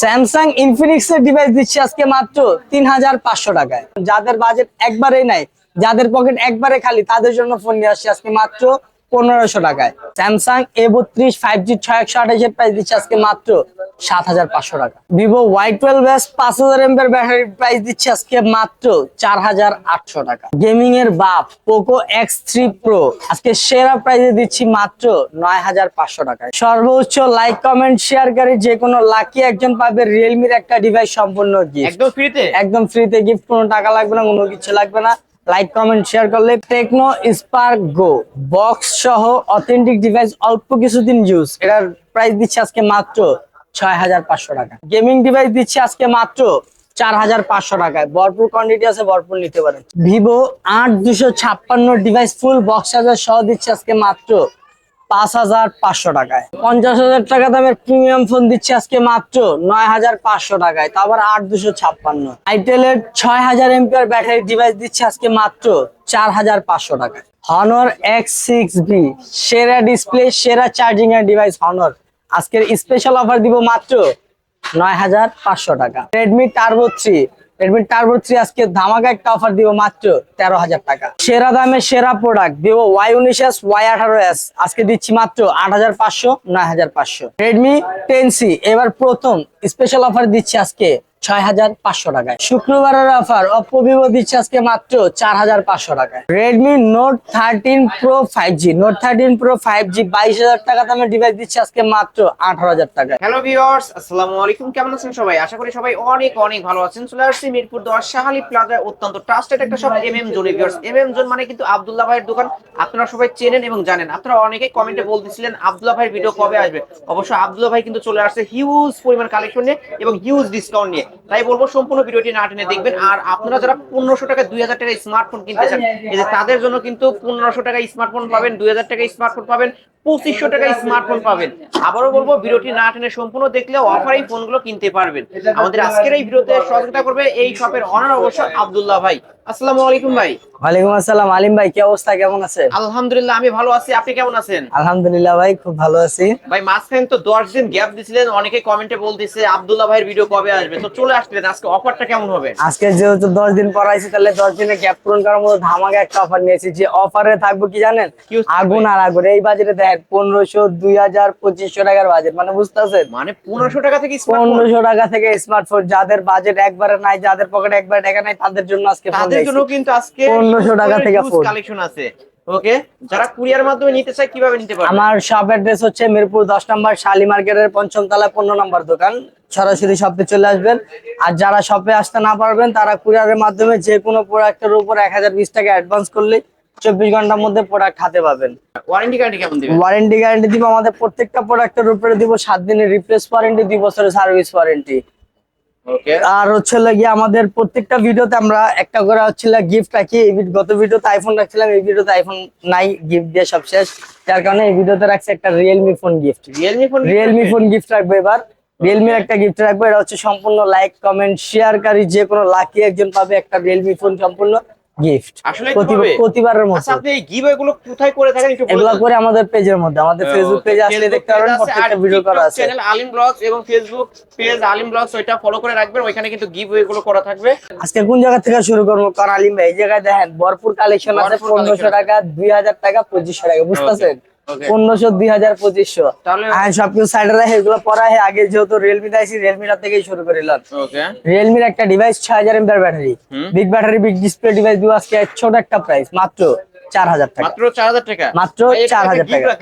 Samsung Infinix এর device দিচ্ছি আজকে মাত্র তিন হাজার পাঁচশো টাকায়। যাদের বাজেট একবারেই নাই, যাদের পকেট একবারে খালি, তাদের জন্য ফোন নিয়ে আসছি আজকে মাত্র পনেরোশো টাকায়। স্যামসাং এ বত্রিশ ফাইভ জি ছয় একশো আঠাশের প্রাইস দিচ্ছে আজকে মাত্র সাত হাজার পাঁচশো টাকা। ভিভো ওয়াই টুয়েলভ এস পাঁচ হাজার এমপের ব্যাটারির প্রাইস দিচ্ছে আজকে মাত্র চার হাজার আটশো টাকা। গেমিং এর বাপ পোকো এক্স থ্রি প্রো আজকে সেরা প্রাইসে দিচ্ছি মাত্র নয় হাজার পাঁচশো টাকায়। সর্বোচ্চ লাইক কমেন্ট শেয়ারকারী যে কোনো লাকি একজন পাবে রিয়েলমির একটা ডিভাইস সম্পূর্ণ গিফট একদম ফ্রিতে একদম ফ্রিতে গিফট কোনো টাকা লাগবে না কোনো কিছু লাগবে না। লাইক কমেন্ট শেয়ার করলে টেকনো স্পার্ক গো বক্স সহ অথেন্টিক ডিভাইস অল্প কিছুদিন ইউজ এটার প্রাইস দিচ্ছে আজকে মাত্র ছয় হাজার পাঁচশো টাকা। গেমিং ডিভাইস দিচ্ছে আজকে মাত্র চার হাজার পাঁচশো টাকায়। ভরপুর কোয়ান্টিটি আছে ভরপুর নিতে পারেন। ভিভো আট দুশো ছাপ্পান্ন ডিভাইস ফুল বক্স হাজার সহ দিচ্ছে আজকে মাত্র পাঁচ হাজার পাঁচশো টাকায়। পঞ্চাশ হাজার টাকা দামের প্রিমিয়াম ফোন দিচ্ছে আজকে মাত্র নয় হাজার পাঁচশো টাকায় তারপর আট দুশো ছাপ্পান্ন। আইটেলের ছয় হাজার এমপিআর ব্যাটারি ডিভাইস দিচ্ছে আজকে মাত্র চার হাজার পাঁচশো টাকায়। হনর এক্স সিক্স বি সেরা ডিসপ্লে সেরা চার্জিং এর ডিভাইস হনর আজকের স্পেশাল অফার দিব মাত্র নয় হাজার পাঁচশো টাকা। Redmi Turbo three Redmi Turbo three আজকে ধামাকা একটা অফার দিব মাত্র তেরো হাজার টাকা। সেরা দামে সেরা প্রোডাক্ট ভিভো ওয়াই উনিশ এস ওয়াই আঠারো এস আজকে দিচ্ছি মাত্র আট হাজার পাঁচশো, নয় হাজার পাঁচশো। রেডমি টেন সি এবার প্রথম স্পেশাল অফার দিচ্ছি আজকে ছয় হাজার পাঁচশো টাকায়। শুক্রবারের অফার অপো দিচ্ছে আজকে মাত্র চার হাজার পাঁচশো টাকায়। Redmi Note thirteen Pro five G Note thirteen Pro five G বাইশ হাজার টাকা দামের ডিভাইস দিচ্ছে আজকে মাত্র হ্যালো ভিউয়ার্স আসসালামু আলাইকুম। কেমন আছেন সবাই? আশা করি সবাই অনেক অনেক ভালো আছেন। মিরপুর দশ শাহালি অত্যন্ত ট্রাস্টেড একটা shop M M zone viewers M M zone মানে কিন্তু আব্দুল্লাহ ভাইয়ের দোকান। আপনারা সবাই চেনেন এবং জানেন। আপনারা অনেকেই কমেন্টে বলতেছিলেন, আব্দুল্লাহ ভাইয়ের ভিডিও কবে আসবে? অবশ্য আব্দুল্লাহ ভাই কিন্তু চলে আসছে হিউজ পরিমাণ কালেকশন নিয়ে এবং হিউজ ডিসকাউন্ট নিয়ে। তাই বলব সম্পূর্ণ ভিডিওটি না টেনে দেখবেন। আর আপনারা যারা পনেরোশো টাকা দুই হাজার টাকা স্মার্টফোন কিনতে চান এই যে তাদের জন্য কিন্তু পনেরোশো টাকা স্মার্টফোন পাবেন দুই হাজার টাকা স্মার্টফোন পাবেন পঁচিশশো টাকা স্মার্টফোন পাবেন। আবারও বলব ভিডিওটি না টেনে সম্পূর্ণ দেখলে অফারে এই ফোনগুলো কিনতে পারবেন। আমাদের আজকের এই ভিডিওতে সহযোগিতা করবে এই শপের অনার অবশ্য আব্দুল্লাহ ভাই। আসসালামু আলাইকুম ভাই। ওয়ালাইকুম আসসালাম। আলিম ভাই কি অবস্থা? কেমন আছে আলহামদুলিল্লাহ আমি ভালো আছি। আপনি কেমন আছেন? আলহামদুলিল্লাহ ভাই খুব ভালো আছি। ভাই মাঝখানে তো দশ দিন গ্যাপ দিছিলেন অনেকে কমেন্টে বলতেছে আব্দুল্লাহ ভাইয়ের ভিডিও কবে আসবে? তো চলে আসলেন আজকে অফারটা কেমন হবে? আজকে যেহেতু দশ দিন পর আইছি তাহলে দশ দিনের গ্যাপ পূরণ করার মতো ধামাকা একটা অফার নিয়েছি যে অফারে থাকব কি জানেন? আগুন আর আগুন। এই বাজেটে দেখ পনেরোশো দুই হাজার পঁচিশশো টাকার বাজেট মানে বুঝতেছেন? মানে পনেরোশো টাকা থেকে পনেরোশো টাকা থেকে স্মার্টফোন যাদের বাজেট একবারে নাই যাদের পকেটে একবারে টাকা নাই তাদের জন্য আজকে তাদের জন্য কিন্তু আজকে পনেরোশো টাকা থেকে কালেকশন আছে। ওকে যারা কুরিয়ার মাধ্যমে নিতে চায় কীভাবে নিতে পারবে? আমার শপ অ্যাড্রেস হচ্ছে মিরপুর দশ নম্বর শালি মার্কেটের পঞ্চম তলা পনেরো নম্বর দোকান। সরাসরি শপে চলে আসবেন। আর যারা শপে আসতে না পারবেন তারা কুরিয়ারের মাধ্যমে যে কোনো প্রোডাক্টের উপর এক হাজার বিশ টাকা অ্যাডভান্স করলে চব্বিশ ঘণ্টার মধ্যে প্রোডাক্ট হাতে পাবেন। ওয়ারেন্টি গ্যারান্টি কেমন দিবে ওয়ারেন্টি গ্যারান্টি দিব। আমাদের প্রত্যেকটা প্রোডাক্টের উপরে দিব সাত দিনের রিপ্লেস ওয়ারেন্টি দুই বছরের সার্ভিস ওয়ারেন্টি আর হচ্ছে গিয়ে আমাদের প্রত্যেকটা ভিডিওতে আমরা একটা করে হচ্ছিল গিফট রাখি। এই গত ভিডিওতে আইফোন রাখছিলাম এই ভিডিওতে আইফোন নাই গিফট দিয়ে সব শেষ। যার কারণে এই ভিডিওতে রাখছে একটা Realme phone gift Realme phone Realme phone gift রাখব এবার। রিয়েলমির একটা গিফট রাখব। এটা হচ্ছে সম্পূর্ণ লাইক কমেন্ট শেয়ারকারী যে কোনো লাকি একজন পাবে একটা রিয়েলমি ফোন সম্পূর্ণ। গিফট আসলে প্রতিবারের আচ্ছা মতো আপনি এই গিভওয়ে গুলো কোথায় করে থাকেন একটু এগুলো করে আমাদের পেজের মধ্যে। আমাদের ফেসবুক পেজে আসলে দেখতে পারবেন প্রত্যেকটা ভিডিও করা আছে। চ্যানেল আলিম ব্লগস এবং ফেসবুক পেজ আলিম ব্লগস ওইটা ফলো করে রাখবেন ওইখানে কিন্তু গিভওয়ে গুলো করা থাকবে। আজকে কোন জায়গা থেকে শুরু করব? কারণ আলিম ভাই এই জায়গায় দেখেন ভরপুর কালেকশন আছে ভরপুর পনেরোশো collection টাকা দুই হাজার টাকা পঁচিশশো টাকা বুঝতেছেন. পনেরোশো দুই হাজার পঁচিশশো। সবকিছু সাইডে রাখে এগুলো পড়া হয় আগে যেহেতু রিয়েলমি রিয়েলমিটা থেকেই শুরু ওকে রিয়েলমির একটা ডিভাইস ছয় হাজার battery big battery big display device আজকে ছোট একটা প্রাইস মাত্র চার হাজার টাকা। মাত্র 4000 টাকা? মাত্র ভাই, এটা 4000 একটা gift টাকা।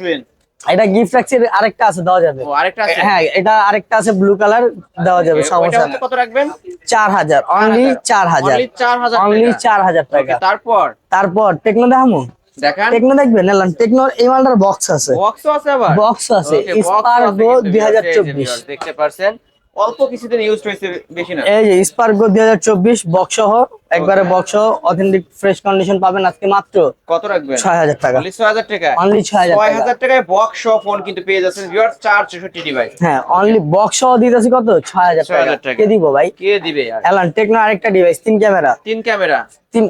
এটা গিফট রাখছি আরেকটা আছে দেওয়া যাবে। আরেকটা আছে? হ্যাঁ এটা আরেকটা আছে ব্লু কালার দেওয়া যাবে সমস্যা কত রাখবেন? চার হাজার অনলি চার হাজার। অনলি 4000 অনলি টাকা। চার হাজার Okay, টাকা তারপর? তারপর টেকনো দেখামো? দেখান। টেকনো দেখবেন এলাম টেকনোর এই মালটার বক্স আছে। বক্সও আছে আবার? বক্স আছে Okay, box স্পার্ক আছে গো কিন্তু দুই হাজার viewers, এই যে চব্বিশ। viewers, দেখতে পারছেন? অল্প কিছুদিন ইউজ হয়েছে বেশি না। এই যে স্পার্ক গো দুই হাজার চব্বিশ বক্স সহ একবারে বক্স সহ অথেন্টিক ফ্রেশ কন্ডিশন পাবেন আজকে মাত্র কত রাখবেন? ছয় হাজার টাকা। অনলি 6000 টাকা? অনলি ছয় হাজার ছয় টাকা হাজার টাকায় বক্স সহ ফোন কিন্তু পেয়ে যাচ্ছেন ভিউয়ার চার চৌষট্টি ডিভাইস হ্যাঁ অনলি বক্স সহ দিতেছি কত? ছয় হাজার 6,000 টাকা। কে দিব ভাই? কে দিবে এলান টেকনো আরেকটা ডিভাইস তিন ক্যামেরা। তিন ক্যামেরা। তিন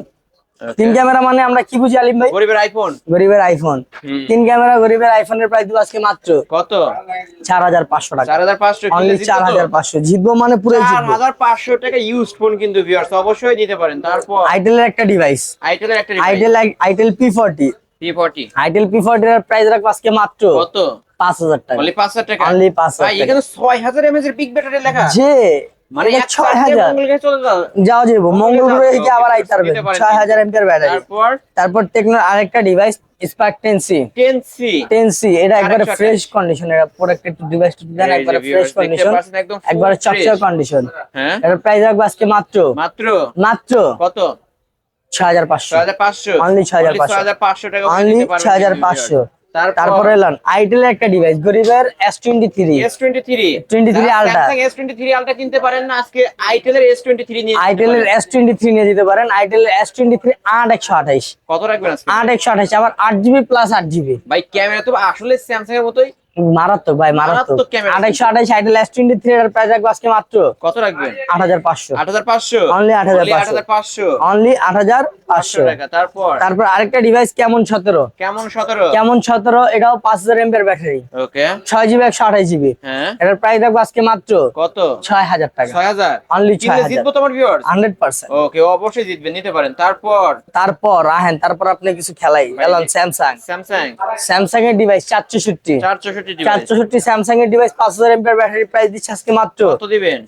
তিন ক্যামেরা মানে আমরা কি বুঝি আলিম ভাই? গরিবের আইফোন গরিবের আইফোন তিন ক্যামেরা গরিবের আইফোনের প্রাইস দিব আজকে মাত্র কত? চার হাজার পাঁচশো টাকা। চার হাজার পাঁচশো অনলি চার হাজার পাঁচশো। জিতবো মানে পুরো চার হাজার পাঁচশো টাকা ইউজ ফোন কিন্তু ভিউয়ার্স অবশ্যই নিতে পারেন। তারপর? আইটেলের একটা ডিভাইস আইটেলের একটা itel itel P forty P forty itel P ফোরটির price রাখব আজকে মাত্র কত? পাঁচ হাজার টাকা। অনলি পাঁচ হাজার টাকা? Only 5,000 ভাই এখানে ছয় হাজার এমএস এর বিগ ব্যাটারি লেখা। যে মানে যাও। যাব মঙ্গল গ্রহে আবার আইতে পারবে ব্যাটারি তারপর? তারপর টেকনোর আরেকটা ডিভাইস স্পার্ক এটা একবারে ফ্রেশ কন্ডিশন এটা প্রোডাক্ট একটু ডিভাইস দেন একবারে ফ্রেশ কন্ডিশন একবারে চকচক কন্ডিশন হ্যাঁ? এটার প্রাইস রাখব আজকে মাত্র। মাত্র? মাত্র? কত? ছয় হাজার পাঁচশো। Only 6,500 ছয় হাজার পাঁচশো। টাকা অনলি ছয় হাজার পাঁচশো। তারপর এলাম আইটেল একটা ডিভাইস গরিবের S twenty three S twenty three 23 ultra twenty three ultra কিনতে পারেন না আজকে আইটেলের এস টোয়েন্টি থ্রি নিয়ে আইটেল টোয়েন্টি থ্রি নিয়ে যেতে পারেন। থ্রি আট একশো আঠাইশ কত রাখবেন আজকে? আট একশো আঠাইশ আবার আট জিবি প্লাস আট জিবি ভাই ক্যামেরা তো আসলে স্যামসাং এর মতোই। মারাত্মক ভাই মারাত্মক। আঠাইশো লাস্ট টোয়েন্টি থ্রি মাত্র কত রাখবেন? আট হাজার পাঁচশো। আট হাজার পাঁচশো? অনলি আট হাজার পাঁচশো। অনলি আট হাজার পাঁচশো। তারপর? তারপর আরেকটা ডিভাইস কেমন সতেরো? কেমন সতেরো? কেমন সতেরো? এটাও পাঁচ হাজার এমপের ব্যাটারি ওকে। ছয় জিবি একশো আঠাশ জিবি হ্যাঁ। এটার প্রাইস রাখব আজকে মাত্র কত? ছয় হাজার টাকা। ছয় হাজার? অনলি ছয় জিতবো তোমার ভিউয়ার হান্ড্রেড পার্সেন্ট। ওকে অবশ্যই জিতবে নিতে পারেন। তারপর? তারপর আহেন তারপর আপনি কিছু খেলাই। এলান স্যামসাং। স্যামসাং। স্যামসাং এর ডিভাইস চারশো চারশো চারশোষট্টি স্যামসাং এর ডিভাইস পাঁচ হাজার এমপি ব্যাটারি প্রাইস দিচ্ছে হ্যাঁ, আজকে মাত্র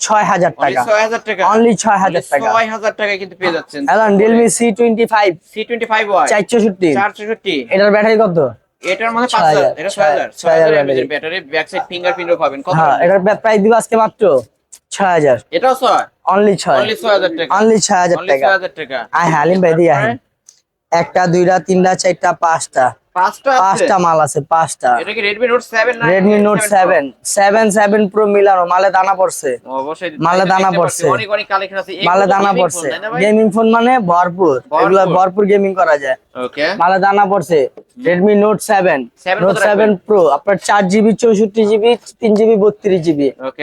ছয় হাজার টাকা। ছয় হাজার টাকা? অনলি ছয় হাজার টাকা। ছয় হাজার টাকা কিন্তু পেয়ে যাচ্ছেন। এখন Realme C twenty five C twenty five চারশোষট্টি চারশোষট্টি এটার ব্যাটারি কত? একটা দুইটা তিনটা চারটা পাঁচটা। পাঁচটা পাঁচটা মাল আছে পাঁচটা। এটা কি রেডমি নোট সেভেন না Redmi Note seven seven seven Pro মিলানো মালে দানা পড়ছে। অবশ্যই মালে দানা পড়ছে। অনেক অনেক কালেকশন আছে। মালে দানা পড়ছে। গেমিং ফোন মানে ভরপুর। ভরপুর। এগুলা ভরপুর। গেমিং করা যায়। ওকে মালে দানা পড়ছে। সেভেন Seven নোট কত সেভেন প্রো আপনার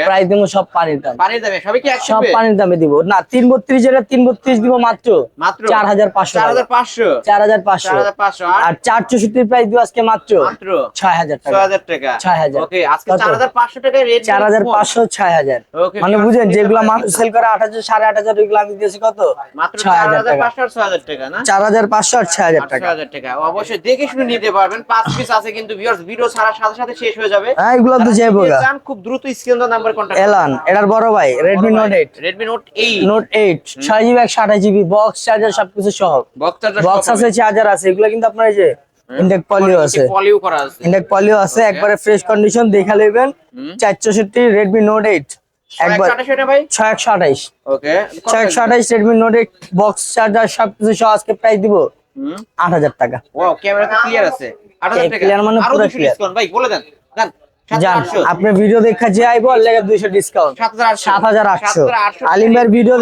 প্রাইস দিব সব পানির দাম। পানির দামে সবই কি সব পানির দামে দিব। না তিন বত্রিশ যেটা তিন বত্রিশ দিব মাত্র। মাত্র? চার হাজার পাঁচশো চার হাজার পাঁচশো? চার হাজার পাঁচশো। চার হাজার পাঁচশো আর? আর চার চৌষট্টির প্রাইস দিব আজকে মাত্র মাত্র? ছয় হাজার টাকা। হাজার টাকা। ছয় হাজার। ওকে আজকে কত? চার হাজার পাঁচশো টাকায় রেট চার হাজার পাঁচশো ছয় হাজার। ওকে মানে বুঝেন যেগুলো মানুষ সেল করে আট হাজার সাড়ে আট হাজার আমি দিয়েছি কত? মাত্র হাজার আর ছয় হাজার টাকা না? চার হাজার পাঁচশো আর ছয় হাজার আটশো টাকা। হাজার টাকা। অবশ্যই দেখে শুনে নিতে পারবেন। পাঁচ পিস আছে কিন্তু ভিউয়ার্স ভিডিও ছাড়ার সাথে সাথে শেষ হয়ে যাবে। হ্যাঁ এগুলো তো যাইবো চান খুব দ্রুত স্ক্রিন নাম্বার কন্টাক্ট এলান এটার বড় ভাই বক্স চার্জার সবকিছু সহ। বক্স চার্জার বক্স আছে চার্জার আছে এগুলো কিন্তু আপনার এই যে ইন্ডেক পলিও আছে। পলিও করা আছে। ইন্ডেক পলিও আছে একবারে ফ্রেশ কন্ডিশন দেখা নেবেন। হুম। চার চৌষট্টি রেডমি নোট এইট একবার একবার সেটা ভাই? ছয় একশো আঠাইশ ওকে ছয় একশো আঠাইশ Redmi Note eight box charger সবকিছু সহ আজকে প্রাইস দিব। আট হাজার টাকা। ক্যামেরা ক্লিয়ার আছে। 8000 টাকা। clear মানে পুরো 200 ডিসকাউন্ট ভাই বলে দেন। দেন। যান 7800 আপনি ভিডিও দেখা যে আইবো আর লেগে দুইশো ডিসকাউন্ট 7800 সাত হাজার আটশো। 7800 আলিম ভাইয়ের ভিডিও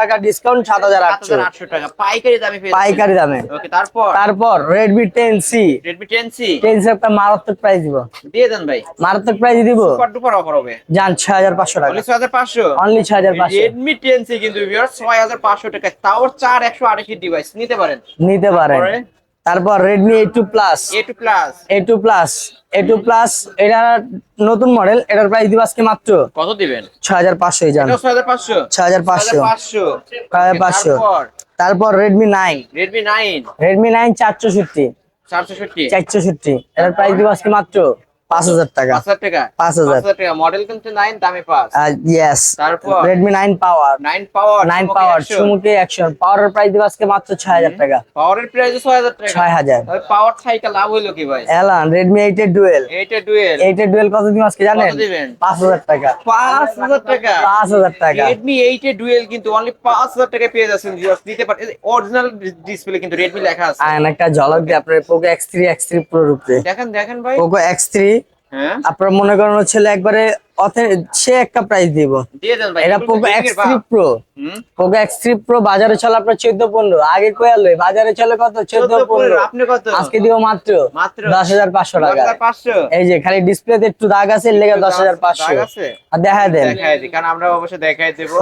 টাকা ডিসকাউন্ট সাত হাজার 7800 টাকা। পাইকারি দামে পাইকারি দামে। ওকে তারপর? তারপর Redmi ten Redmi 10C ten C একটা মারাত্মক প্রাইস দিব। দিয়ে দেন ভাই। মারাত্মক প্রাইস দিব। সুপার ডুপার অফার হবে। যান ছয় হাজার পাঁচশো টাকা। অনলি 6500 অনলি ছয় হাজার পাঁচশো। Redmi 10C কিন্তু ভিউয়ার 6500 টাকা তাও 4128 ডিভাইস নিতে পারেন। নিতে পারেন। তারপরে? Redmi eight two plus A2 plus A two plus A two plus এটা নতুন মডেল এটার প্রাইস দিব আজকে মাত্র কত দিবেন? ছয় হাজার পাঁচশো যান এটা 6500 ছয় হাজার পাঁচশো। 6500 ছয় হাজার পাঁচশো। তারপর? Redmi nine Redmi 9 Redmi nine চারশোষট্টি 460 চারশোষট্টি এটার প্রাইস দিব আজকে মাত্র পাঁচ হাজার টাকা। 5000 টাকা? 5000 5000 টাকা। মডেল কিন্তু 9 দামে ইয়েস তারপর? Redmi nine power 9 power nine power পাওয়ারের প্রাইস দিব আজকে মাত্র ছয় হাজার টাকা। পাওয়ারের প্রাইস 6000 টাকা। ছয় হাজার। তাহলে পাওয়ার থাইকা লাভ হইল কি ভাই? এলান রেডমি এইট এর ডুয়েল এইটা ডুয়েল এইট এর ডুয়েল কত দিন আজকে জানেন? কত দিবেন? পাঁচ হাজার টাকা। 5000 টাকা। পাঁচ হাজার টাকা। Redmi 8 এর ডুয়েল কিন্তু অনলি 5000 টাকা পেয়ে যাচ্ছেন পারেন অরিজিনাল ডিসপ্লে কিন্তু Redmi লেখা আছে। একটা ঝলক দিয়ে আপনার Poco X three X three Pro রূপে দেখেন দেখেন ভাই। পোকো এক্স থ্রি আপনার মনে করেন ছেলে একবারে অথে- সে একটা প্রাইস দিব। দিয়ে দেন এটা পোকো এক্স থ্রি প্রো হুম? পোকো এক্স থ্রি প্রো বাজারে চলে আপনার চোদ্দ পনেরো। আগে কয়ালে বাজারে চলে কত? চোদ্দ 14 পনেরো আপনি কত? আজকে দিব মাত্র মাত্র দশ হাজার পাঁচশো টাকা। 10500 এই যে খালি ডিসপ্লেতে একটু দাগ আছে লেগে দশ হাজার পাঁচশো। আর দেখা দেন। আমরা অবশ্যই দেখাই দেব।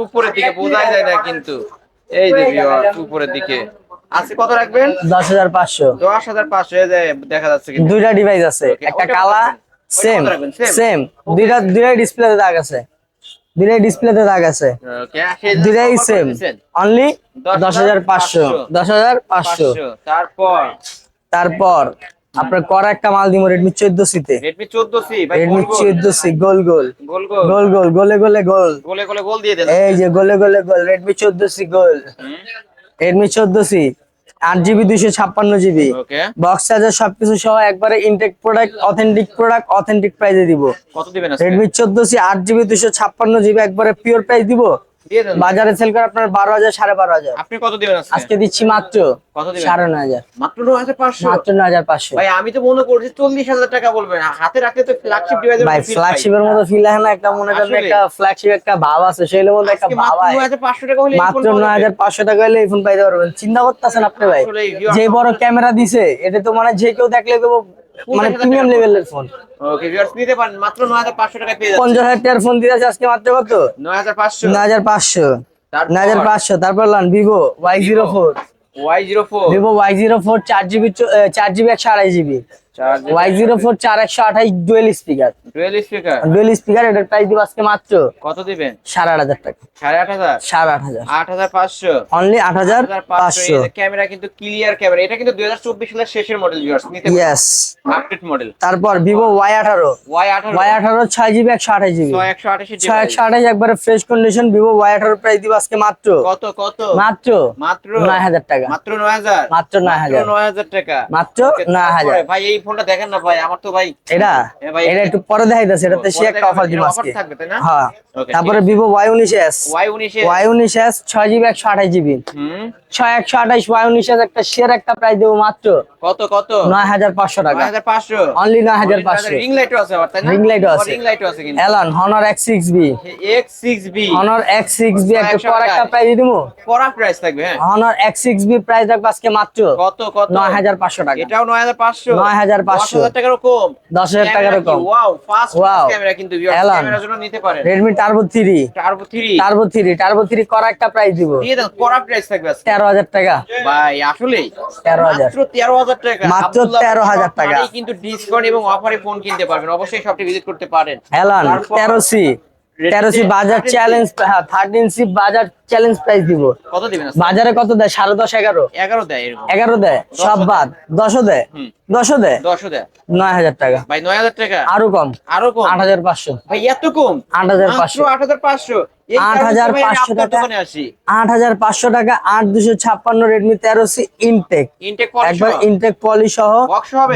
উপরের দিকে বোঝাই যায় না কিন্তু। এই যে উপরের দিকে। আজকে কত রাখবেন? দশ হাজার পাঁচশো। দশ হাজার পাঁচশো এই যে দেখা যাচ্ছে কিন্তু দুইটা ডিভাইস আছে একটা কালা সেম কত রাখবেন? Same? সেম দুইটা দুইটা ডিসপ্লেতে দাগ আছে। দুইটা ডিসপ্লেতে দাগ আছে। দুইটাই সেম অনলি দশ দশ হাজার পাঁচশো। দশ হাজার পাঁচশো। পাঁচশো। তারপর? তারপর? আপনার করা একটা মাল দিব রেডমি চোদ্দ সিতে রেডমি চোদ্দ সি রেডমি গোল গোল। চোদ্দ সি গোল গোল। গোল গোল। গোল গোল গোলে গোলে গোল। গোলে গোলে গোল দিয়ে দেন। এই যে গোলে গোলে গোল রেডমি চোদ্দ সি গোল। রেডমি চোদ্দ সি আট জিবি দুইশো ছাপ্পান্ন জিবি বক্স চার্জার সবকিছু সহ একবারে intact product authentic product authentic প্রাইসে দিব। কত দিবেন রেডমি চোদ্দ সি আট জিবি দুইশো ছাপ্পান্ন জিবি একবারে পিওর প্রাইস দিব। বাজারে সেল করে আপনার বারো হাজার সাড়ে বারো হাজার। আপনি কত দিবেন আজকে? দিচ্ছি মাত্র কত দিবেন? সাড়ে নয় হাজার। মাত্র নয় হাজার পাঁচশো? মাত্র নয় হাজার পাঁচশো। ভাই আমি তো মনে করছি চল্লিশ হাজার টাকা বলবেন। হাতে রাখলে তো ফ্ল্যাগশিপ ডিভাইস ভাই ফ্ল্যাগশিপের মতো ফিল হয় না একটা মনে করেন একটা ফ্ল্যাগশিপ একটা ভাব আছে সেইগুলোর মধ্যে একটা ভাব মাত্র নয় হাজার পাঁচশো টাকা হলে মাত্র ফোন পাওয়া নয় হাজার যাবে। পাঁচশো টাকা হলে এই ফোন পাইতে পারবেন। চিন্তা করতেছেন আপনি ভাই যে বড় ক্যামেরা দিছে এটা তো মানে যে কেউ দেখলে কেউ মানে প্রিমিয়াম লেভেলের ফোন ওকে ভিউয়ার্স নিতে পারেন। মাত্র 9500 টাকায় পেয়ে যাচ্ছেন। 50000 টাকার ফোন দিয়ে আজকে মাত্র কত? 9500 9500 9500 তারপর? লান Vivo Y04 Y04 Vivo Y04 4GB 4GB 128GB dual speaker dual speaker dual speaker এটার প্রাইস দিব আজকে মাত্র কত দিবেন? সাড়ে আট হাজার টাকা। সাড়ে আট হাজার? সাড়ে আট হাজার। আট হাজার পাঁচশো? অনলি আট হাজার পাঁচশো। ক্যামেরা কিন্তু ক্লিয়ার ক্যামেরা এটা কিন্তু দুই হাজার চব্বিশ সালের শেষের মডেল ইয়েস আপডেট মডেল তারপর ভিভো ওয়াই আঠারো। ওয়াই আঠারো। ওয়াই আঠারো ছয় জিবি একশো আঠাশ জিবি একশো আঠাশি ছয় একশো আঠাশ একবারে ফ্রেশ কন্ডিশন ভিভো ওয়াই আঠারো প্রাইস দিব আজকে মাত্র। কত কত? মাত্র মাত্র? নয় হাজার টাকা। মাত্র নয় হাজার? মাত্র নয় হাজার। নয় হাজার টাকা। মাত্র নয় হাজার। ভাই এই ফোনটা দেখেন না ভাই আমার তো ভাই এটা? এটা একটু পরে দেখাইতেছে এটাতে সে একটা অফার দিব আজকে। থাকবে, তাই না? হ্যাঁ। তারপরে এস ছয় জিবি একশো আঠাশ জিবি হুম। ছয় একশো আঠাশ ওয়াই উনিশ এস একটা শেয়ার একটা প্রাইস দেবো মাত্র। কত কত? নয় হাজার পাঁচশো টাকা। নয় হাজার পাঁচশো? অনলি নয় হাজার পাঁচশো। রিং লাইটও আছে আবার তাই না? Ring light ও আছে। রিং লাইটও আছে কিন্তু। এলন বি হনর এক্স সিক্স বি একটা পর একটা প্রাইস দিব করা প্রাইস থাকবে হ্যাঁ। সিক্স বি প্রাইস রাখব আজকে মাত্র। কত কত? নয় হাজার পাঁচশো টাকা। এটাও নয় হাজার 8500 10000 টাকারও কম। 10000 টাকারও কম। ওয়াও করা একটা প্রাইস দিব। দিয়ে করা প্রাইস থাকবে 13000 টাকা। ভাই আসলে 13000 মাত্র 13000 টাকা। মাত্র 13000 টাকা। কিন্তু ডিসকাউন্ট এবং অফারে ফোন কিনতে পারবেন। অবশ্যই শপটি ভিজিট করতে পারেন। এলান 13C বাজার চ্যালেঞ্জ বাজারে কত দেয়? এগারো। এগারো দেয় সব দেয়? নয় হাজার পাঁচশো। আট হাজার পাঁচশো। আট হাজার পাঁচশো। টাকা। আট হাজার পাঁচশো টাকা আট ছাপ্পান্ন রেডমি তেরো সি ইনটেক ইনটেক পলি সহ।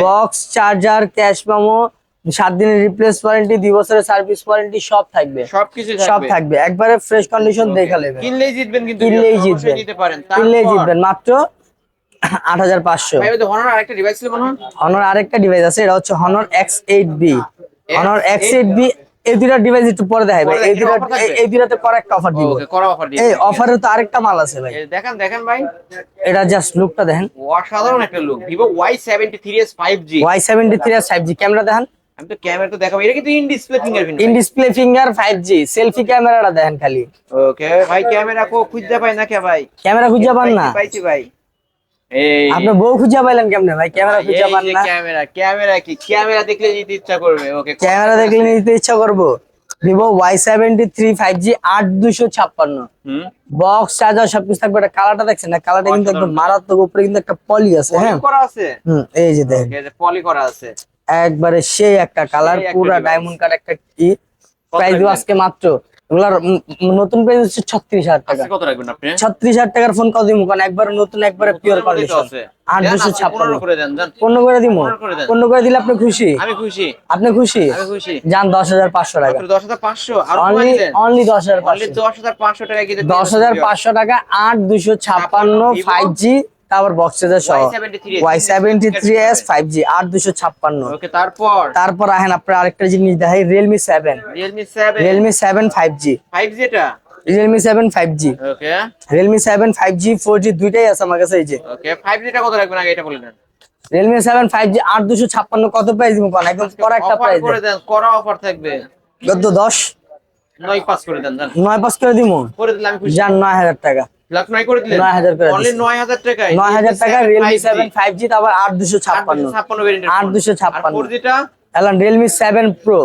বক্স চার্জার ক্যাশ পামো সাত দিনের রিপ্লেস ওয়ারেন্টি দুই বছরের সার্ভিস ওয়ারেন্টি সব থাকবে। সবকিছু সব থাকবে। একবারে ফ্রেশ কন্ডিশন দেখা নেবে। কিনলেই জিতবেন কিন্তু কিনলেই জিতবেন। নিতে পারেন। কিনলেই জিতবেন। মাত্র আট হাজার পাঁচশো। যে আরেকটা ডিভাইস ছিল হনর আরেকটা ডিভাইস আছে এটা হচ্ছে Honor X eight B Honor X eight B এই দুটা ডিভাইস একটু পরে দেখাই ভাই। এই দুটা এই দুটাতে একটা অফার দিব। করা অফার দিয়ে এই অফারে তো আরেকটা মাল আছে ভাই। দেখেন দেখেন ভাই। এটা জাস্ট লুকটা দেখেন। অসাধারণ একটা look Vivo Y seventy three S five G Y seventy three আর ফাইভ জি ক্যামেরা দেখেন। আমি তো ক্যামেরা তো দেখাবো। এটা কিন্তু in display fingerprint in display finger five G selfie ক্যামেরাটা দেখেন খালি। ওকে ভাই ক্যামেরা কো পাই না কে ভাই? ক্যামেরা খুঁজে পান না? পাইছি, ভাই। এই। আপনি বউ খুঁজে পাইলেন কেমনে ভাই? ক্যামেরা খুঁজে পান না? ক্যামেরা ক্যামেরা কি? ক্যামেরা দেখলে নিতে ইচ্ছা করবে। ওকে ক্যামেরা দেখলে নিতে ইচ্ছা করব। Vivo Y seventy three five G আট দুশো ছাপ্পান্ন। হুম? বক্স চার্জার সবকিছু থাকবে। এটা কালারটা দেখছেন না? কালারটা কিন্তু একদম মারাত্মক উপরে কিন্তু একটা পলি আছে হ্যাঁ? করা আছে? হুম এই যে দেখেন। পলি করা আছে। একবারে সেই একটা কালার পুরা। ডায়মন্ড কাট একটা কি প্রাইস আজকে মাত্র? এগুলার নতুন প্রাইস হচ্ছে ছত্রিশ হাজার টাকা। কত রাখবেন আপনি? ছত্রিশ হাজার টাকার ফোন কত দিব কারণ একবারে নতুন একবারে পিওর করে কন্ডিশন আছে। আট দুশো ছাপ্পান্ন পনেরো করে দেন জান। পণ্য করে দিব পনেরো করে পণ্য করে দিলে আপনি খুশি? আমি খুশি। আপনি খুশি? আমি খুশি। যান দশ হাজার পাঁচশো টাকা। দশ হাজার পাঁচশো। অনলি দশ হাজার দশ হাজার পাঁচশো টাকা দশ হাজার পাঁচশো টাকা আট দুশো ছাপ্পান্ন ফাইভ জি তারপর বক্স চার্জার সহ। Y73s Y seventy three S five G আট দুশো ছাপ্পান্ন। ওকে তারপর? তারপর আহেন আপনার আরেকটা জিনিস দেখাই Realme seven Realme seven five G five যেটা Realme seven five G okay Realme seven five G four G দুইটাই আছে আমার কাছে এই যে। ওকে ফাইভ যেটা কত রাখবেন? আগে এটা বলে দেন। রিয়েলমি সেভেন ফাইভ জি আট দুশো ছাপ্পান্ন কত প্রাইস দিব কোন? একদম করা একটা প্রাইস করে দেন। করা অফার থাকবে। কত দশ। নয় পাস করে দেন জান নয় পাঁচ করে দিব করে দিলে আমি খুশি। টাকা। লাখ নয় করে দিলেন? 9,000 করে অনলি নয় হাজার টাকায়। নয় হাজার টাকা রিয়েলমি সেভেন ফাইভ জি আট দুশো ছাপ্পান্ন। ছাপ্পান্ন আট দুশো ছাপ্পান্ন। Realme seven Pro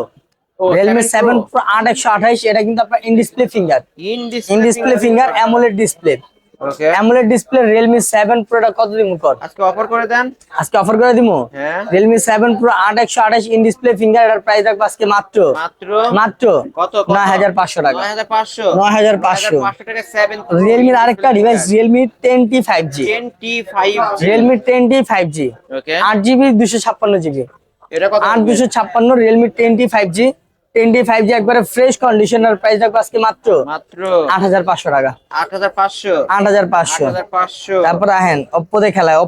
Realme seven Pro আট একশো আঠাইশ এটা কিন্তু আপনার in display finger in in display finger AMOLED display okay AMOLED display Realme 7 Pro টা কত দিমু কর? আজকে অফার করে দেন। আজকে অফার করে দিমু? হ্যাঁ। Realme 7 Pro 8128 in display finger এটার প্রাইস রাখব আজকে মাত্র। মাত্র? মাত্র? কত 9500 টাকা। 9500 9500 9500 টাকা 7 Realme এর আরেকটা device Realme 10T 5G 10T 5G Realme 10T 5G ওকে 8GB 256GB এটা কত 8256 Realme 10T 5G twenty five G একবারে ফ্রেশ কন্ডিশনার প্রাইস আজকে মাত্র মাত্র আট হাজার পাঁচশো টাকা। আট হাজার পাঁচশো। আট হাজার পাঁচশো। পাঁচশো। তারপর আহেন খেলায়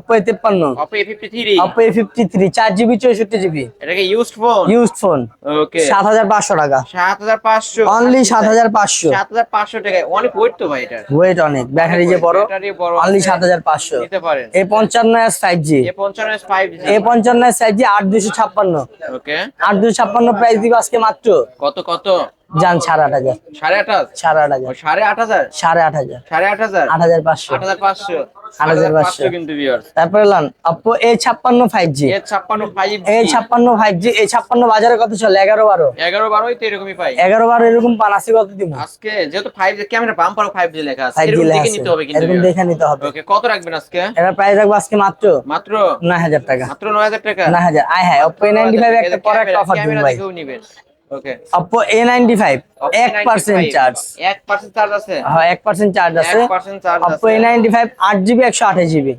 এ used phone used phone okay সাত হাজার পাঁচশো টাকা। সাত হাজার পাঁচশো। অনলি সাত হাজার পাঁচশো। সাত হাজার পাঁচশো। টাকা অনেক ওয়েট তো ভাই এটা। ওয়েট অনেক। ব্যাটারি যে বড় নিতে পারেন। পঞ্চান্ন এস ফাইভ এ পঞ্চান্ন এস জি আট ছাপ্পান্ন। ওকে আট দুশো ছাপ্পান্ন প্রাইস দিব আজকে মাত্র। কত কত? যান সাড়ে আট হাজার। সাড়ে আট হাজার? সাড়ে আট হাজার। সাড়ে আট হাজার? সাড়ে আট হাজার। সাড়ে আট হাজার? আট হাজার পাঁচশো। আট হাজার পাঁচশো। আট হাজার পাঁচশো। কিন্তু তারপরে লান অপ্পো এ ছাপ্পান্ন ফাইভ জি এ ছাপ্পান্ন ফাইভ এ ছাপ্পান্ন ফাইভ জি এ ছাপ্পান্ন বাজারে কত চলে? এগারো বারো। এগারো বারোই তো এরকমই পাই। এগারো বারো এরকম পান আছে কত দিব? আজকে যেহেতু five G camera bumper five G লেখা আছে। ফাইভ জি এরকম লেখা দেখে নিতে হবে কিন্তু এরকম দেখে নিতে হবে। ওকে কত রাখবেন আজকে? এটার প্রাইস রাখব আজকে মাত্র মাত্র? নয় হাজার টাকা। মাত্র নয় হাজার টাকা? নয় হাজার। আয় হ্যাঁ অপ্পো এ নাইনটি ফাইভ একটা পরে একটা অফার ক্যামেরা ভাই। অপ্পো এ নাইনটি ফাইভ এক পার্সেন্ট চার্জ এক পার্সেন্ট চার্জ আছে? হ্যাঁ এক পার্সেন্ট চার্জ আছে। আছে। এ নাইনটি ফাইভ আট জিবি একশো আঠাশ জিবি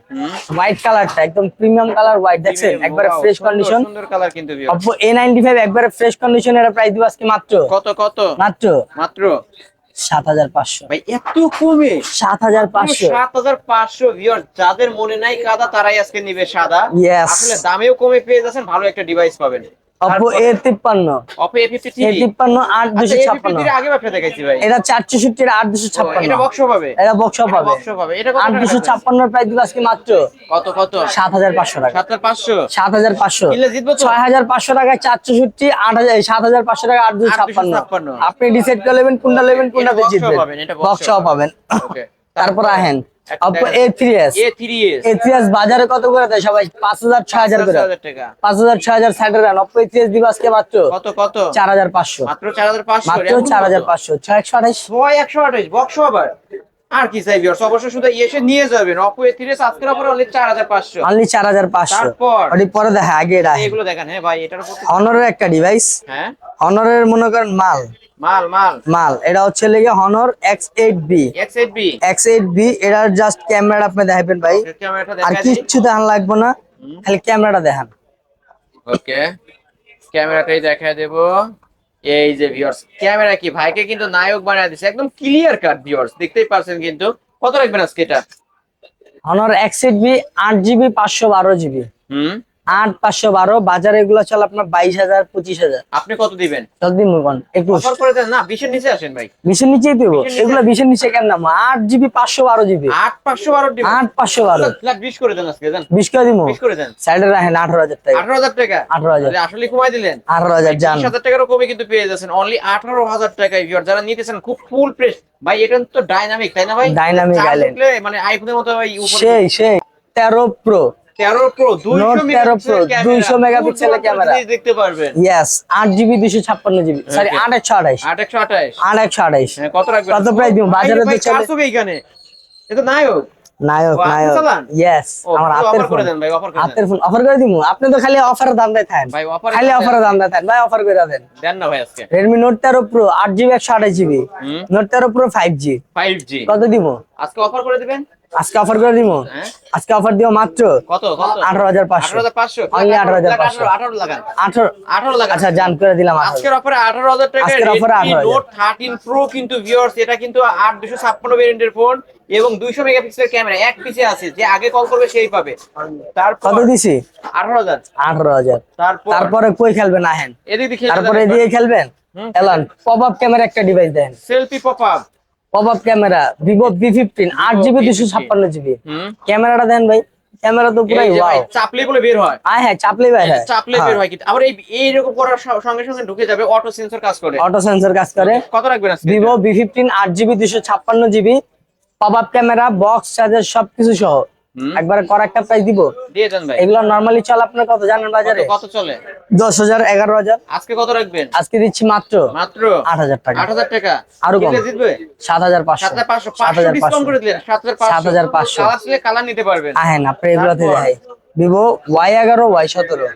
হোয়াইট কালারটা একদম প্রিমিয়াম কালার হোয়াইট দেখছেন একবারে ফ্রেশ কন্ডিশন সুন্দর কালার কিন্তু viewers। এ নাইনটি ফাইভ একবারে ফ্রেশ কন্ডিশন এর প্রাইস দিব আজকে মাত্র। কত কত? মাত্র? মাত্র? সাত হাজার পাঁচশো। ভাই এত কমে? সাত হাজার পাঁচশো। সাত হাজার পাঁচশো ভিউয়ার যাদের মনে নাই কাদা তারাই আজকে নিবে সাদা। আসলে দামেও কমে পেয়ে যাচ্ছেন ভালো একটা ডিভাইস পাবেন। অপ্পো এ তিপ্পান্ন। অপো এ তিপ্পান্ন। আট দুশো আচ্ছা, ছাপ্পান্ন। আগে ব্যবসা দেখাইছি ভাই। এটা চার চৌষট্টি আট দুশো ছাপ্পান্ন। এটা বক্স পাবে? এটা বক্স আট দুশো ছাপ্পান্ন প্রাইস দিব আজকে মাত্র। কত কত? সাত হাজার পাঁচশো টাকা। সাত হাজার পাঁচশো? সাত হাজার? ছয় হাজার পাঁচশো টাকায় চার চৌষট্টি আট হাজার সাত হাজার পাঁচশো টাকা আট দুশো ছাপ্পান্ন। আপনি ডিসাইড করে নেবেন কোনটা নেবেন সহ জিতবেন। বক্স পাবেন। ওকে। তারপর আহেন বাজারে কত করে দেয় সবাই? পাঁচ হাজার ছয় হাজার করে। পাঁচ হাজার ছয় হাজার ষাট রান অপ্পো দিব আজকে মাত্র কত কত? চার হাজার পাঁচশো। মাত্র চার হাজার পাঁচশো মাত্র চার হাজার পাঁচশো। ছয় একশো আঠাইশ ছয় একশো আঠাশ বক্স আবার। আর কি চাই ভিউয়ার্স অবশ্যই শুধু এসে নিয়ে যাবেন অপো এ থ্রি আজকের অপর অনলি চার হাজার পাঁচশো। অনলি চার হাজার পাঁচশো। তারপর? ওটি পরে দেখা আগে এটা। এগুলো দেখেন হ্যাঁ ভাই এটার উপর হনরের একটা ডিভাইস হ্যাঁ? হনরের মনে করেন মাল। মাল মাল। মাল। এটা হচ্ছে লেগে Honor X eight B X eight B X eight B এটার জাস্ট ক্যামেরা আপনি দেখাবেন ভাই। ক্যামেরাটা আর কিচ্ছু দেখান লাগবে না। খালি ক্যামেরাটা দেখান। ওকে ক্যামেরাটাই দেব। এই যে ভিউয়ার্স ক্যামেরা কি? ভাইকে কিন্তু নায়ক বানিয়ে দিছে একদম ক্লিয়ার কাট ভিউয়ার্স দেখতেই পারছেন কিন্তু। কত রাখবেন আজকে এটা? হনর এক্স এইট বি আট জিবি পাঁচশো বারো জিবি হুম? আট পাঁচশো বারো বাজারে এগুলো চলে আপনার বাইশ হাজার পঁচিশ হাজার। আপনি কত দিবেন? একুশ। না বিশের নিচে আসেন ভাই। বিশের নিচেই দেবো? এগুলো বিশের নিচে কেন নাম আট জিবি পাঁচশো বারো জিবি। আট পাঁচশো বারো আট পাঁচশো বারো। বিশ করে দেন আজকে বিশ করে দিব বিশ করে দেন। সাইডে রাখেন আঠারো হাজার টাকা। আঠারো হাজার টাকা? আঠারো হাজার। আসলে কমাই দিলেন। আঠারো হাজার বিশ হাজার টাকারও কমে কিন্তু পেয়ে যাচ্ছেন। অনলি আঠারো হাজার টাকায় ভিউয়ার যারা নিতেছেন খুব ফুল প্রেস ভাই এটা তো ডাইনামিক তাই না ভাই। উঠলে মানে আইফোনের মতো উপরে সেই সেই। তেরো প্রো তেরো প্রো দুইশো Note 13 Pro, 200 মেগাপিক্সেলের ক্যামেরা। দেখতে পারবেন। ইয়াস আট জিবি দুশো ছাপ্পান্ন জিবি সরি হ্যাঁ, কত রাখবেন? কত দিব? বাজারে তো চলে- এটা নায়ক। নায়ক নায়ক। ইয়েস আমার হাতের ফোন অফার হাতের ফোন অফার করে দিব আপনি তো খালি অফারের দাম দেয় থাকেন ভাই অফার খালি অফারের দাম দেয় থাকেন ভাই অফার করে দেন। দেন না ভাই আজকে। রেডমি নোট তেরো প্রো আট জিবি একশো আঠাশ জিবি। নোট তেরো Pro five G five G কত দিব আজকে অফার করে দিবেন? আজকে অফার করে দিব হ্যাঁ? আজকে অফার দিব মাত্র কত কত? হাজার পাঁচশো। আঠারো হাজার পাঁচশো। 18,500 আঠারো লাগান। আঠারো আঠারো লাগান। আচ্ছা জান করে দিলাম আজকের অফারে আঠারো হাজার টাকা। আজকের offer 18,000 নোট থার্টিন প্রো কিন্তু ভিউয়ার্স এটা কিন্তু আট দুশো ছাপ্পান্ন ভেরিয়েন্টের ফোন এবং দুইশো মেগাপিক্সেলের ক্যামেরা এক পিসে আছে যে আগে কল করবে সেই পাবে। তারপর কত দিছি? আঠারো হাজার। আঠারো হাজার। তারপর? তারপরে কই খেলবেন আহেন এদিকে তারপরে দিয়ে খেলবেন? এলান পপ আপ ক্যামেরা একটা ডিভাইস দেন। Selfie pop up pop up camera Vivo V fifteen আট জিবি দুশো ছাপ্পান্ন জিবি ক্যামেরাটা দেন ভাই ক্যামেরা তো পুরাই এই ওয়াও চাপলে বলে বের হয়। হ্যাঁ হ্যাঁ চাপলে বের হয়। চাপলে বের হয়। কিন্তু। আবার এই এইরকম করার সঙ্গে সঙ্গে ঢুকে যাবে অটো সেন্সর কাজ করে। অটো সেন্সর কাজ করে। কত রাখবেন আজকে ভিভো বি ফিফটিন আট জিবি দুশো ছাপ্পান্ন GB pop camera box charger সবকিছু সহ। একবারে কর একটা প্রাইস দিব। দিয়ে দেন ভাই। এগুলো নরমালি চল আপনার কত জানেন বাজারে? কত- চলে? দশ হাজার এগারো হাজার। আজকে কত রাখবেন? আজকে দিচ্ছি মাত্র মাত্র? আট হাজার টাকা। আট হাজার টাকা। আরও কম। জিতবে? সাত হাজার পাঁচশো। সাত হাজার পাঁচশো। সাত পাঁচশো হাজার ডিসকাউন্ট পাঁচশো। করে দিলেন। সাত হাজার সাত হাজার পাঁচশো। কালার নিতে পারবেন। আহেন আপনার এগুলোতে তারপর? দেখাই ভিভো ওয়াই এগারো ওয়াই সতেরো।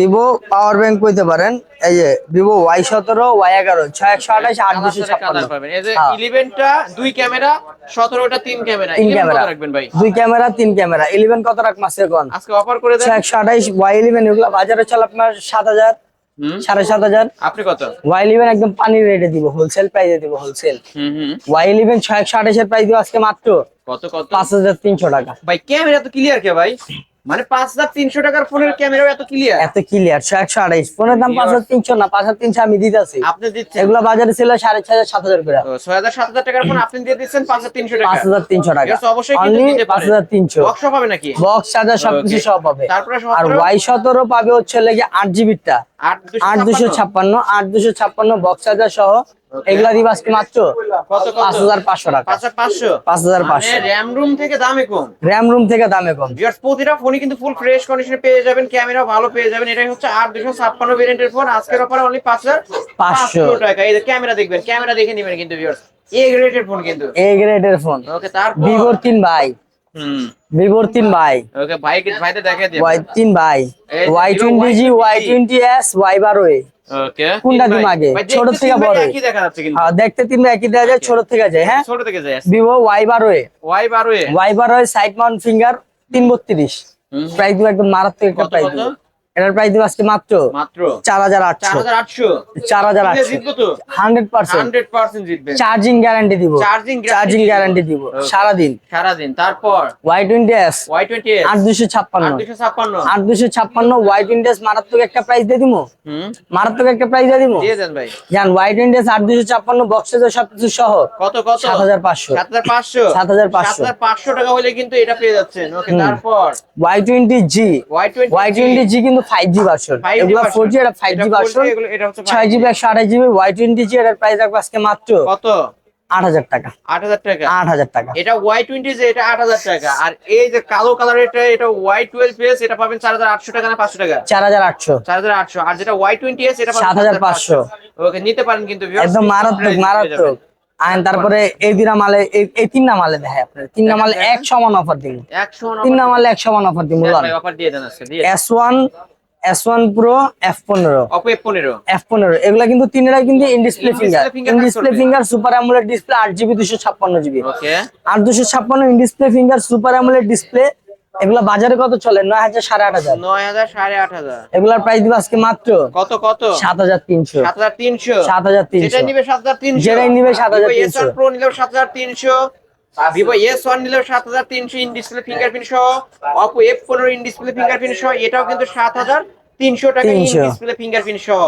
ভিভো পাওয়ার ব্যাংক কইতে পারেন এই যে ভিভো ওয়াই সতেরো ওয়াই এগারো ছয় একশো আঠাশ আট দুশো যে হ্যাঁ। ইলেভেনটা দুই ক্যামেরা সতেরোটা তিন ক্যামেরা তিন ক্যামেরা রাখবেন ভাই? দুই ক্যামেরা তিন ক্যামেরা ইলেভেন কত রাখ মাসে কোন? আজকে অফার করে দেন। একশো আঠাশ ওয়াই ইলেভেন এগুলো বাজারে চল আপনার সাত হাজার। সাড়ে সাত হাজার। আপনি কত? ওয়াই ইলেভেন একদম পানির রেটে দিব হোলসেল প্রাইসে দিব হোলসেল ওয়াই ইলেভেন ছয় একশো আঠাশের প্রাইস দিব আজকে মাত্র। কত কত? পাঁচ হাজার তিনশো টাকা। ভাই ক্যামেরা তো ক্লিয়ার কে ভাই? মানে পাঁচ হাজার তিনশো টাকার ফোনের ক্যামেরাও এত ক্লিয়ার এত ক্লিয়ার ছয় একশো আঠাইশ ফোনের দাম পাঁচ হাজার তিনশো না পাঁচ হাজার তিনশো আমি দিতেছি। আপনি দিচ্ছেন। এগুলো বাজারে ছিল সাড়ে ছয় হাজার সাত হাজার করে। ছয় হাজার সাত হাজার টাকার ফোন আপনি দিয়ে দিচ্ছেন পাঁচ হাজার তিনশো টাকা। পাঁচ হাজার তিনশো টাকা। অবশ্যই কিন্তু পাঁচ হাজার তিনশো। বক্স পাবে নাকি? বক্স চার্জার সবকিছু সব পাবে তারপরে আর? ওয়াই সতেরো পাবে হচ্ছে লেগে আট জিবিটা আট আট দুশো ছাপ্পান্ন। আট দুশো ছাপ্পান্ন বক্স চার্জার সহ এগুলা দিব আজকে মাত্র? পাঁচ হাজার পাঁচশো টাকা। পাঁচ হাজার পাঁচশো? র্যাম রুম থেকে দামে কম র্যাম রুম থেকে দামে কম প্রতিটা ফোনই কিন্তু ফুল ফ্রেশ কন্ডিশনে পেয়ে যাবেন ক্যামেরা ভালো পেয়ে যাবেন। এটাই হচ্ছে আট দুশো ছাপ্পান্ন ভেরিয়েন্টের ফোন আজকের অফারে অনলি পাঁচ হাজার পাঁচশো। টাকা। এই ক্যামেরা দেখবেন ক্যামেরা দেখে নেবেন কিন্তু ভিউয়ার্স এ গ্রেডের ফোন কিন্তু। এ গ্রেডের ফোন ওকে ভিভোর তিন ভাই। ভিভোর তিন ভাই। ওকে ভাই ভাইতে দেখে ওয়াই তিন ভাই। Y twenty G Y20 Y twenty S Y বারো এ কোনটা দিম আগে? ছোট থেকে বড়? আর দেখতে তিন একই দেওয়া যায় ছোট থেকে যায় হ্যাঁ? ছোট থেকে যায় ভিভো ওয়াই বারো এ ওয়াই বারো এ ওয়াই বারো এ সাইড মাউন্ট ফিঙ্গার তিন বত্রিশ। প্রাইস একদম মারাত্মক একটা প্রাইজ প্রাইস এটার প্রাইস দিব আজকে মাত্র? মাত্র। চার হাজার আটশো। চার হাজার আটশো। Hundred percent. জিতবে। চার্জিং গ্যারান্টি দিব। চার্জিং গ্যারান্টি দিব। সারাদিন। সারাদিন। তারপর? Y twenty S Y twenty আট দুশো ছাপ্পান্ন। আট দুশো ছাপ্পান্ন। ওয়াই টোয়েন্টি এস মারাত্মক একটা প্রাইস দিয়ে দিব মারাত্মক একটা প্রাইস দিয়ে দিব জান ওয়াই টোয়েন্টি এস আট দুশো ছাপ্পান্ন বক্সে সবকিছু সহ কত কত? সাত হাজার পাঁচশো। সাত হাজার পাঁচশো। সাত হাজার পাঁচশো। টাকা হলে কিন্তু এটা পেয়ে যাচ্ছেন। ওকে তারপর? Y twenty G Y twenty G কিন্তু ফাইভ জি ভার্সন এগুলো ফোর জি এটা ফাইভ জি ভার্সন ছয় জিবি একশো আঠাশ জিবি ওয়াই টোয়েন্টি জি এটার প্রাইস রাখব আজকে মাত্র কত? আট হাজার টাকা। আট হাজার টাকা। আট হাজার টাকা। এটা ওয়াই টোয়েন্টি যে এটা আট হাজার টাকা। আর এই যে কালো কালার এটা এটা ওয়াই টুয়েলভ এস এটা পাবেন চার হাজার আটশো টাকা না পাঁচশো টাকা? চার হাজার আটশো। চার হাজার আটশো। আর যেটা ওয়াই টোয়েন্টি এস এটা পাবেন 7,500 ওকে নিতে পারেন কিন্তু একদম মারাত্মক। তারপরে এই দিনা মালে এই- এই তিনটা মালে দেখায় আপনার তিনটা মালে এক সমান অফার দিন। একশো তিনটা মালে এক সমান অফার দিন অফার দিয়ে দেন আজকে S one S one pro F পনেরো অপো এফ পনেরো এফ পনেরো এগুলা কিন্তু তিনটাই কিন্তু in display finger in display finger super AMOLED display আট জিবি দুশো ছাপ্পান্ন জিবি ওকে আট দুশো ছাপ্পান্ন in display finger super AMOLED display এগুলা বাজারে কত চলে? নয় হাজার সাড়ে আট হাজার। নয় হাজার সাড়ে আট হাজার। এগুলার প্রাইস দিব আজকে মাত্র কত কত? সাত হাজার তিনশো। সাত হাজার তিনশো। সাত হাজার তিনশো। যেটা নিবে সাত হাজার তিনশো। যেটাই নিবে 7,300 প্রো নিলেও সাত হাজার তিনশো। ভিভো এস ওয়ান নিলেও সাত হাজার তিনশো ইন ডিসপ্লে ফিঙ্গারপ্রিন্ট সহ অপো এফ পনেরো ইন ডিসপ্লে ফিঙ্গারপ্রিন্ট সহ এটাও কিন্তু সাত হাজার তিনশো টাকা ইন ডিসপ্লে ফিঙ্গারপ্রিন্ট সহ।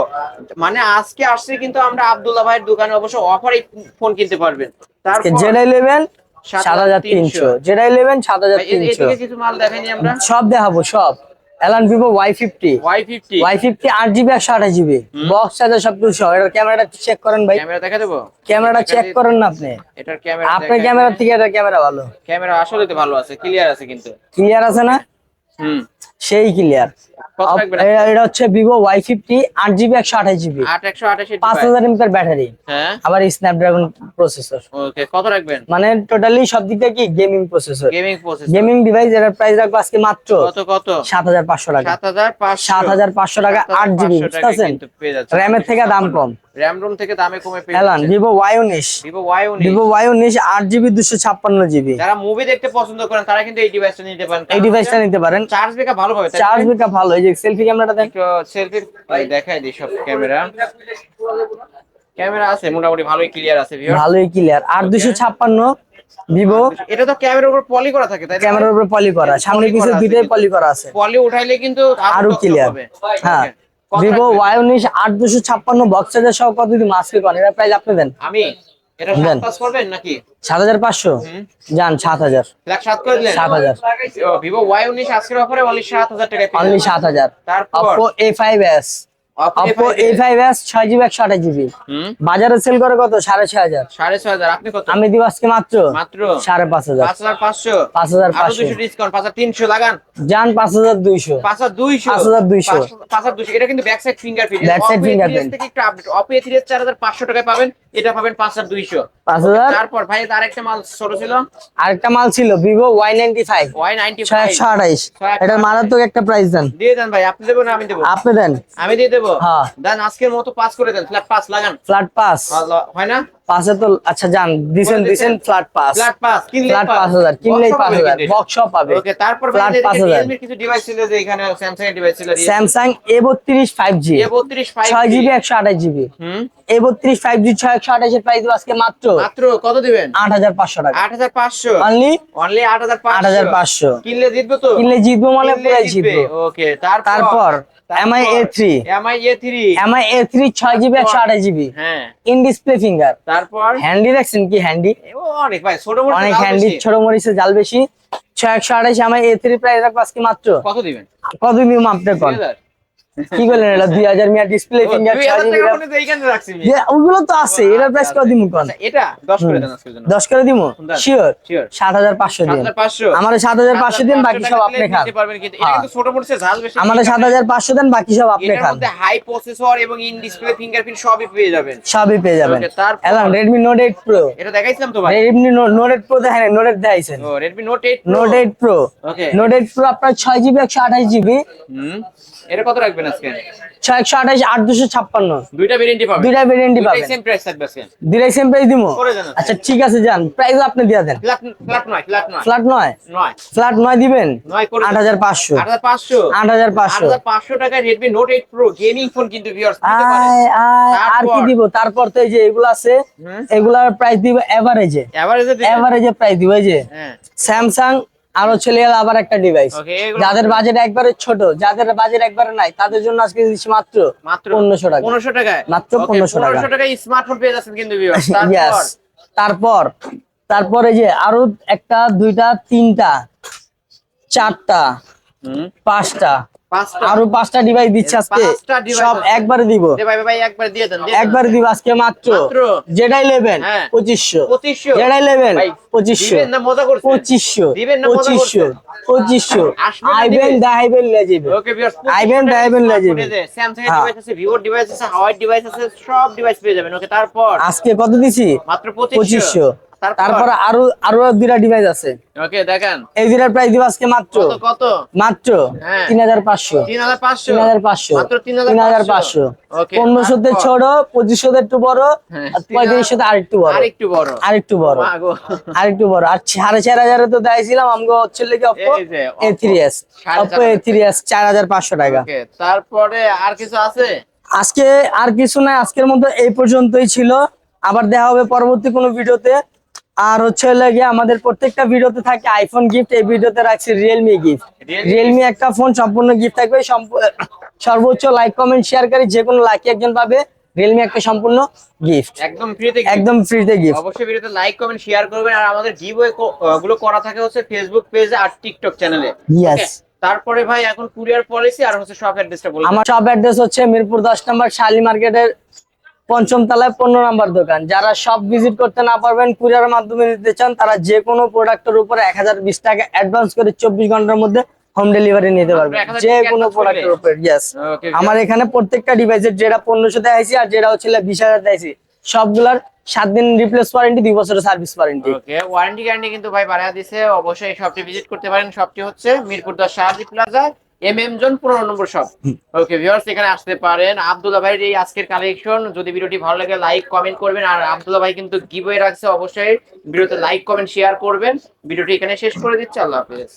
মানে আজকে আসছে কিন্তু আমরা আব্দুল্লাহ ভাইয়ের দোকানে অবশ্য অফারে ফোন কিনতে পারবেন। তারপর যেটাই নেবেন সাত হাজার 7,300 তিনশো। জেনাই নেবেন সাত হাজার তিনশো। কিছু মাল দেখেনি আমরা? সব দেখাবো সব। এলান Vivo Y fifty Y fifty Y fifty আট জিবি একশো আঠাশ জিবি বক্স চার্জার সবকিছু সহ এটার ক্যামেরাটা চেক করেন ভাই। ক্যামেরা দেখা দেবো? ক্যামেরাটা চেক করেন না আপনি। এটার ক্যামেরা আপনার ক্যামেরা থেকে এটার ক্যামেরা ভালো। ক্যামেরা আসলে তো ভালো আছে ক্লিয়ার আছে কিন্তু। ক্লিয়ার আছে না? হুম। সেই ক্লিয়ার এটা হচ্ছে ভিভো ওয়াই ফিফটি আট জিবি একশো আঠাশ জিবি পাঁচ হাজার এমপির ব্যাটারি আবার স্ন্যাপড্রাগন প্রসেসর কত রাখবেন? মানে টোটালি সব দিক থেকে গেমিং প্রসেসর গেমিং ডিভাইস এটার প্রাইস রাখব আজকে মাত্র কত কত? সাত হাজার পাঁচশো টাকা। সাত হাজার পাঁচশো। টাকা আট জিবি বুঝতে পারছেন? র্যামের থেকে দাম কম। র্যাম রুম থেকে দামে কমে পেয়ে এলান ভিভো যারা মুভি দেখতে পছন্দ করেন তারা কিন্তু এই ডিভাইসটা নিতে পারেন। এই ডিভাইসটা নিতে পারেন। চার্জ ব্যাকআপ ভালো পাবে চার্জ ব্যাকআপ ভালো এই যে সেলফি ক্যামেরাটা দেখ। সেলফি দেখাই দিই সব ক্যামেরা ক্যামেরা আছে মোটামুটি ভালোই ক্লিয়ার আছে viewers। ভালোই ক্লিয়ার আর দুশো ছাপ্পান্ন ভিভো এটা তো ক্যামেরার উপর পলি করা থাকে তাই ক্যামেরার উপরে পলি করা সামনে পিছনে দুইটাই পলি করা আছে। পলি উঠাইলে কিন্তু আরও ক্লিয়ার হবে। হ্যাঁ। ভিভো ওয়াই উনিশ আট দুশো ছাপ্পান্ন বক্স চার্জার সহ কত দিন মাসকে কন এটা প্রাইস আপনি দেন। আমি? এটা 7 করবেন নাকি? 7500 জান 7000 লাখ 7 করে দিলেন? 7000 ভিভো Y19 আজকের অফারে অনলি 7000 টাকায় অনলি 7000 তারপর? Oppo Oppo A5s 6GB 128GB বাজারে সেল করে কত? 6500 6500 আপনি কত? আমি দিব আজকে মাত্র মাত্র? 5500 5500 5500 200 ডিসকাউন্ট 5300 লাগান। জান 5200 5200 5200 5200 এটা কিন্তু back side fingerprint back side fingerprint থেকে আপডেট A3s 4500 টাকায় পাবেন। এটা পাবেন 5200 5000 তারপর ভাই আরেকটা মাল ছোট ছিল। আরেকটা মাল ছিল Vivo Y95 Y95 628 এটা মারাত্মক একটা প্রাইস দেন। দিয়ে দেন ভাই আপনি দেবেন আমি দেব। আপনি দেন। আমি দিয়ে দেব। হ্যাঁ। দেন আজকের মতো পাস করে দেন। ফ্ল্যাট পাস লাগান। Flat pass. হয় না? পাশে তো আচ্ছা যান দিছেন দিছেন। ফ্ল্যাট পাস ফ্ল্যাট পাস কিনলে ফ্ল্যাট কিনলেই পাবে ওকে তারপর ফ্ল্যাট পাঁচ হাজার। কিছু ডিভাইস ছিল যে এখানে স্যামসাং এর ডিভাইস ছিল স্যামসাং এ বত্রিশ ফাইভ জি এ বত্রিশ ফাইভ ছয় জিবি একশো আঠাশ জিবি হুম। এ বত্রিশ ফাইভ জি ছয় একশো আঠাশের প্রাইস আজকে মাত্র। মাত্র কত দিবেন? আট হাজার পাঁচশো টাকা। আট হাজার পাঁচশো। অনলি অনলি আট হাজার আট হাজার পাঁচশো। কিনলে জিতবো তো? কিনলে জিতবো মানে পুরাই জিতবো। ওকে তারপর? এমআই এ থ্রি ছয় জিবি একশো আঠাশ জিবি হ্যাঁ। ইন ডিসপ্লে ফিঙ্গার তারপর? হ্যান্ডি দেখছেন কি হ্যান্ডি? অনেক ভাই ছোট মরিচ অনেক হ্যান্ডি ছোট মরিচে জাল বেশি। ছয় একশো আঠাশ আমার এ থ্রি প্রাইস রাখব আজকে মাত্র। কত দিবেন? কত দিবেন আপনার? কি বলেন এটা দুই হাজার মিয়া ডিসপ্লে ফিঙ্গার জিবি হয়। ওগুলো তো আছে এটার প্রাইস কত দিন কোন? আচ্ছা, এটা দশ করে দেন আজকের জন্য। শিওর পাঁচশো দিন। 7500 আমার সাত হাজার পাঁচশো দিন বাকি সব আপনি খান। নিতে পারবেন কিন্তু এটা হ্যাঁ। কিন্তু ছোট মোটো ঝাল বেশি আমার সাত হাজার পাঁচশো দেন বাকি সব আপনি খান। মধ্যে হাই প্রসেসর এবং ইন ডিসপ্লে ফিঙ্গারপ্রিন্ট সবই পেয়ে যাবেন। সবই পেয়ে যাবেন। এটা দেখাইছিলাম তো ভাই। দেখেন দেখাইছেন। ও Redmi note 8 note eight pro okay. Note eight pro আপনার ছয় জিবি একশো আঠাশ জিবি হুম। এটা কত রাখবেন আজকে? ছয় একশো আঠাশ আট দুশো ছাপ্পান্ন। দুইটা ভেরিয়েন্টই পাবেন। দুইটা ভেরিয়েন্টই পাবেন। সেম প্রাইস থাকবে আজকে। দিলাই সেম প্রাইস দিব করে দেন আজকে। আচ্ছা ঠিক আছে যান। প্রাইস আপনি দিয়ে দেন। ফ্ল্যাট ফ্ল্যাট নয় ফ্ল্যাট নয়। ফ্ল্যাট নয়? নয়। ফ্ল্যাট নয় দিবেন? গেমিং ফোন কিন্তু ভিউয়ার্স নিতে পারেন। আর কি তারপর? দিব? তারপর তো এই যে এগুলো আছে এগুলার প্রাইস দিব এভারেজে এভারেজে এভারেজে প্রাইস দিব এই যে হ্যাঁ। স্যামসাং আরও ছেলে গেল আবার একটা ডিভাইস যাদের বাজেট একবারে ছোট যাদের বাজেট একবারে নাই তাদের জন্য আজকে দিচ্ছি মাত্র মাত্র পনেরোশো টাকা। পনেরোশো টাকায়? মাত্র পনেরোশো 1500 টাকা। 1500 টাকায় স্মার্টফোন পেয়ে যাচ্ছেন কিন্তু। তারপর? তারপর তারপরে যে আরও একটা দুইটা তিনটা চারটা পাঁচটা। আরও পাঁচটা ডিভাইস দিচ্ছে আজকে। সব একবারে দিব। ভাই ভাই একবার দিয়ে দেন একবার দিব আজকে মাত্র। মাত্র? যেটাই নেবেন হ্যাঁ। পঁচিশশো। 2500 যেটাই নেবেন পঁচিশশো। না পঁচিশশো পঁচিশশো আইবেন যাবে আইবেন, যাবে। স্যামসাং এর হ্যাঁ। ডিভাইস আছে ডিভাইস আছে হাওয়াই ডিভাইস আছে সব ডিভাইস পেয়ে যাবেন। ওকে তারপর? আজকে কত দিছি? মাত্র পঁচিশশো। তারপর? আরও আরও দুইটা ডিভাইস আছে। ওকে দেখেন। এই দুইটার প্রাইস দিব আজকে মাত্র। কত মাত্র হ্যাঁ। তিন হাজার পাঁচশো। 3500 তিন হাজার পাঁচশো। মাত্র তিন হাজার পাঁচশো। ওকে পনেরোশোতে ছোট পঁচিশশোতে একটু বড় হ্যাঁ, আর পঁয়ত্রিশশোতে আরেকটু বড়। আরেকটু বড়। আরেকটু বড়। আরেকটু বড়। আর সাড়ে চার হাজারে তো দেখাইছিলাম আমগো হচ্ছে লেগে থ্রি এস চার হাজার পাঁচশো টাকা। ওকে তারপরে আর কিছু আছে? আজকে আর কিছু নাই আজকের মতো এই পর্যন্তই ছিল। আবার দেখা হবে পরবর্তী কোনো ভিডিওতে। আর হচ্ছে লাগে আমাদের প্রত্যেকটা ভিডিওতে থাকে আইফোন গিফট এই ভিডিওতে রাখছি রিয়েলমি গিফট রিয়েলমি একটা ফোন সম্পূর্ণ গিফট থাকবে সর্বোচ্চ লাইক কমেন্ট শেয়ারকারী যে কোনো লাকি একজন পাবে। রিয়েলমি একটা সম্পূর্ণ গিফট একদম ফ্রিতে একদম ফ্রিতে গিফট অবশ্যই ভিডিওতে লাইক কমেন্ট শেয়ার করবেন। আর আমাদের গিভওয়ে গুলো করা থাকে হচ্ছে ফেসবুক পেজে আর টিকটক চ্যানেলে Yes. তারপরে ভাই এখন কুরিয়ার পলিসি আর হচ্ছে শপ অ্যাড্রেসটা বলুন আমার সব অ্যাড্রেস হচ্ছে মিরপুর দশ নম্বর শালি মার্কেটের পঞ্চম তলায় পনেরো নাম্বার দোকান। যারা সব ভিজিট করতে না পারবেন কুরিয়ার মাধ্যমে নিতে চান তারা যে কোনো প্রোডাক্টের উপরে এক হাজার বিশ টাকা অ্যাডভান্স করে চব্বিশ ঘণ্টার মধ্যে হোম ডেলিভারি নিতে পারবেন। যে কোনো প্রোডাক্টের? উপরে ইয়েস আমার এখানে প্রত্যেকটা ডিভাইসের যেটা পনেরোশো দেখাইছি আর যেটা হচ্ছে বিশ হাজার দেখাইছি সবগুলার সাত দিন রিপ্লেস ওয়ারেন্টি দুই বছরের service warranty okay warranty guarantee কিন্তু ভাই বাড়ায় দিছে। অবশ্যই শপটি ভিজিট করতে পারেন। শপটি হচ্ছে মিরপুর দশ শাহাদি প্লাজা এম এম জন পনেরো নম্বর শপ ওকে ভিউয়ার্স এখানে আসতে পারেন। আব্দুল্লা ভাইয়ের এই আজকের কালেকশন যদি ভিডিওটি ভালো লাগে লাইক কমেন্ট করবেন। আর আব্দুল্লা ভাই কিন্তু গিভওয়ে রাখছে অবশ্যই ভিডিওতে লাইক কমেন্ট শেয়ার করবেন। ভিডিওটি এখানে শেষ করে দিচ্ছি আল্লাহ হাফেজ।